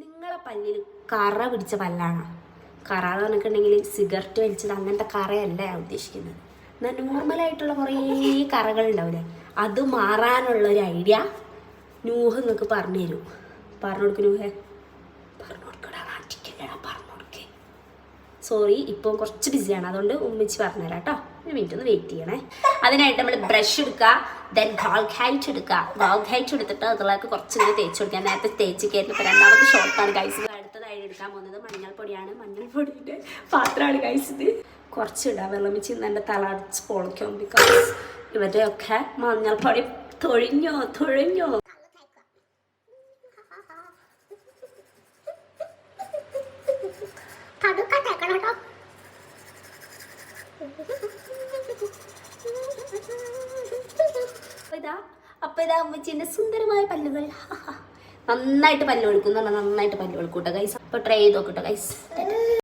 നിങ്ങളെ പല്ലിൽ കറ പിടിച്ച പല്ലാണ്? കറ എന്ന് പറഞ്ഞിട്ടുണ്ടെങ്കിൽ സിഗരറ്റ് വലിച്ചത് അങ്ങനത്തെ കറയല്ല ഞാൻ ഉദ്ദേശിക്കുന്നത്. എന്നാൽ നോർമലായിട്ടുള്ള കുറേ കറകൾ ഉണ്ടാവില്ലേ അത് മാറാനുള്ള ഒരു ഐഡിയ നൂഹ് നിങ്ങൾക്ക് പറഞ്ഞു തരൂ. പറഞ്ഞു കൊടുക്കും നൂഹേ. പറഞ്ഞു കൊടുക്കടാ നാട്ടിക്കല്ലടാ പറഞ്ഞു കൊടുക്കേ. സോറി ഇപ്പം കുറച്ച് ബിസിയാണ് അതുകൊണ്ട് ഉമ്മിച്ച് പറഞ്ഞുതരാം കേട്ടോ. ഒരു മിനിറ്റ് ഒന്ന് വെയിറ്റ് ചെയ്യണേ. അതിനായിട്ട് നമ്മൾ ബ്രഷ് എടുക്കുക ദെൻ ഗാൾ ഹൈറ്റ് എടുക്കുക ഹൈറ്റ് എടുത്തിട്ട് അതിലേക്ക് കുറച്ച് ഇങ്ങനെ തേച്ച് കൊടുക്കുക നേരത്തെ തേച്ച് കയറി ഇപ്പോൾ രണ്ടാമത്തെ ഷോർട്ടാണ് കൈസ് അടുത്തതായിട്ട് എടുക്കാൻ പോകുന്നത് മഞ്ഞൾപ്പൊടിയാണ് മഞ്ഞൾപ്പൊടിയുടെ പാത്രമാണ് കൈസ് കുറച്ചിടുക കുറച്ച് ഇടാം. വെള്ളം വെച്ച് ഇന്ന് എന്റെ തല അടിച്ച് പൊളിക്കും ബിക്കോസ് ഇവരുടെയൊക്കെ മഞ്ഞൾപ്പൊടി തൊഴിഞ്ഞോ തൊഴിഞ്ഞോ. കടുക്ക ഇതാ ഇതാ അമ്മച്ചിന്റെ സുന്ദരമായ പല്ലുകൾ. നന്നായിട്ട് പല്ലു കൊടുക്കുന്നുണ്ട് നന്നായിട്ട് പല്ലു വെളുക്കൂട്ടോ ഗൈസ് അപ്പൊ ട്രൈ ചെയ്ത് നോക്കട്ടെ ഗൈസ്